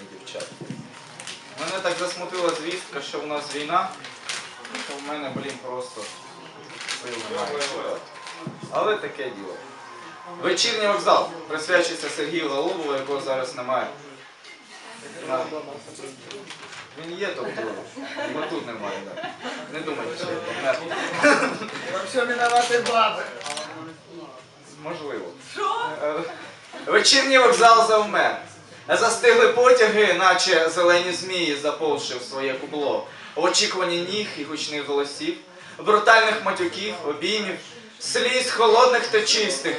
і дівчат. Мене так засмутила звістка, що в нас війна, що в мене, блін, просто сил немає читати. Але таке діло. Вечірній вокзал присвячується Сергію Голубову, якого зараз немає. На- Він є тут, його тут немає. Да. Не думайте, що він помер. Во всем виноваты бабы. Можливо. Е, Вечірній вокзал завмер. Застигли потяги, наче зелені змії, заповзши в своє кубло. В очікуванні ніг і гучних голосів, брутальних матюків, обіймів, сліз холодних та чистих,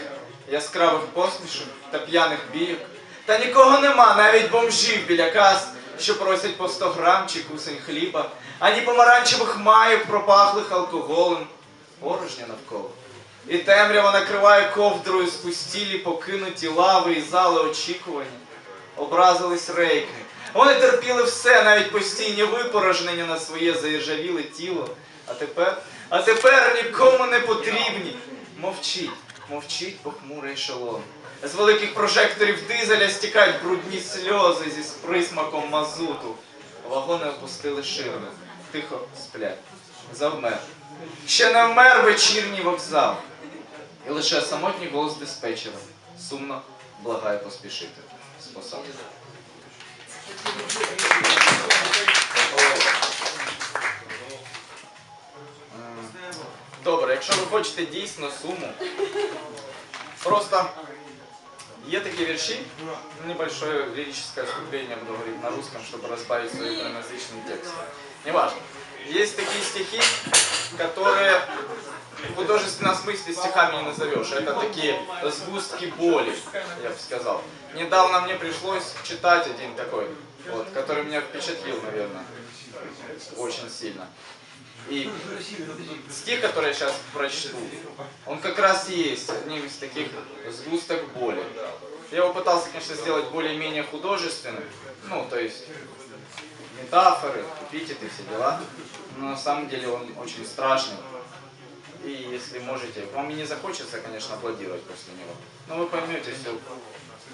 яскравих посмішок та п'яних бійок. Та нікого нема, навіть бомжів біля кас, що просять по 100 грам чи кусень хліба, ані помаранчевих майок, пропахлих алкоголем, порожня навколо. І темрява накриває ковдрою спустілі, покинуті лави і зали очікування. Образились рейки. Вони терпіли все, навіть постійні випорожнення на своє заїжджавіле тіло. А тепер, а тепер нікому не потрібні. Мовчіть, мовчіть похмурий ешелон. З великих прожекторів дизеля стікають брудні сльози зі присмаком мазуту. Вагони опустили ширми, тихо сплять. Завмер. Ще не вмер вечірній вокзал. І лише самотній голос диспетчера сумно благає поспішити з посади. М, Добре, якщо ви хочете дійсно суму, просто є такі вірші, небольшое лирическое отступление буду говорить на русском, чтобы разбавить свой иноязычный текст. Неважно. Есть такие стихи, которые в художественном смысле стихами не назовешь. Это такие сгустки боли, я бы сказал. Недавно мне пришлось читать один такой, вот, который меня впечатлил, наверное, очень сильно. И стих, который я сейчас прочту, он как раз и есть одним из таких сгусток боли. Я его пытался, конечно, сделать более-менее художественным, ну, то есть метафоры, эпитеты, все дела. Но на самом деле он очень страшный. И если можете, вам и не захочется, конечно, аплодировать после него. Но вы поймете всю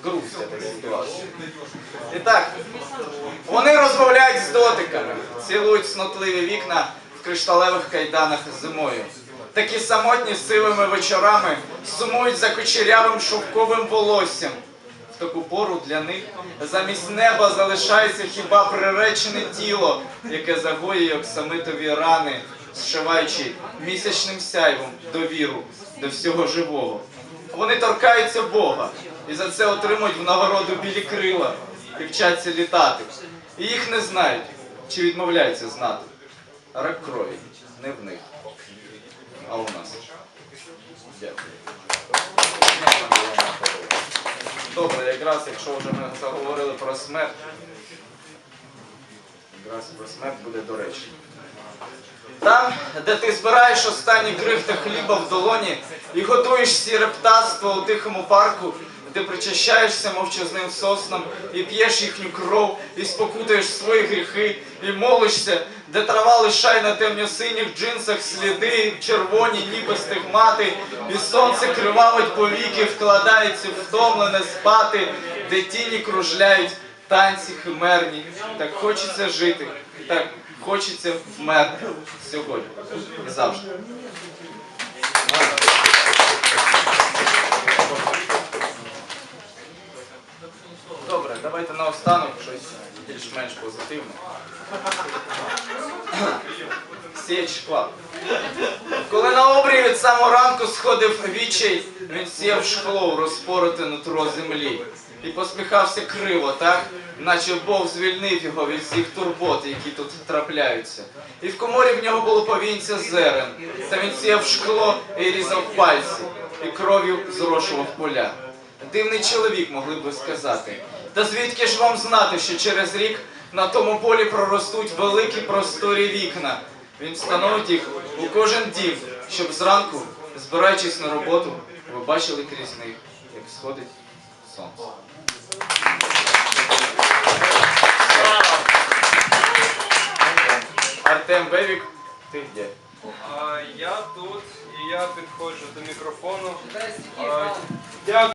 грусть этой ситуации. Итак, вони розмовляють з дотиками, цілують снотливі вікна в кришталевих кайданах зимою. Такі самотні сивими вечорами сумують за кучерявим шовковим волоссям. В таку пору для них замість неба залишається хіба приречене тіло, яке загоює оксамитові рани, зшиваючи місячним сяйвом довіру до всього живого. Вони торкаються Бога і за це отримують в нагороду білі крила і вчаться літати. І їх не знають чи відмовляються знати. Рак крові не в них, а у нас. Дякую. Добре, якраз якщо вже ми заговорили про смерть, якраз про смерть буде доречно. Там, де ти збираєш останні крихти хліба в долоні і готуєш сіре птаство у тихому парку, де причащаєшся мовчазним соснам і п'єш їхню кров, і спокутуєш свої гріхи, і молишся, де трава лишає на темно-синіх джинсах сліди, червоні, ніби стигмати, і сонце кривавить повіки, вкладається втомлене спати, де тіні кружляють танці химерні. Так хочеться жити, так хочеться вмерти сьогодні і завжди. Добре, давайте наостанок щось більш-менш позитивне. Сіяч шкла. Коли на обрії від самого ранку сходив вічай, він сіяв шкло у розпороте нутро землі. І посміхався криво, так? Наче Бог звільнив його від всіх турбот, які тут трапляються. І в коморі в нього було повінця зерен, та він сіяв шкло і різав пальці, і кров'ю зрошував поля. Дивний чоловік, могли б сказати. Та звідки ж вам знати, що через рік на тому полі проростуть великі просторі вікна. Він встановить їх у кожен дім, щоб зранку, збираючись на роботу, ви бачили крізь них, як сходить сонце. Артем Бевік, ти де? А, я тут і я підходжу до мікрофону. А, Дякую.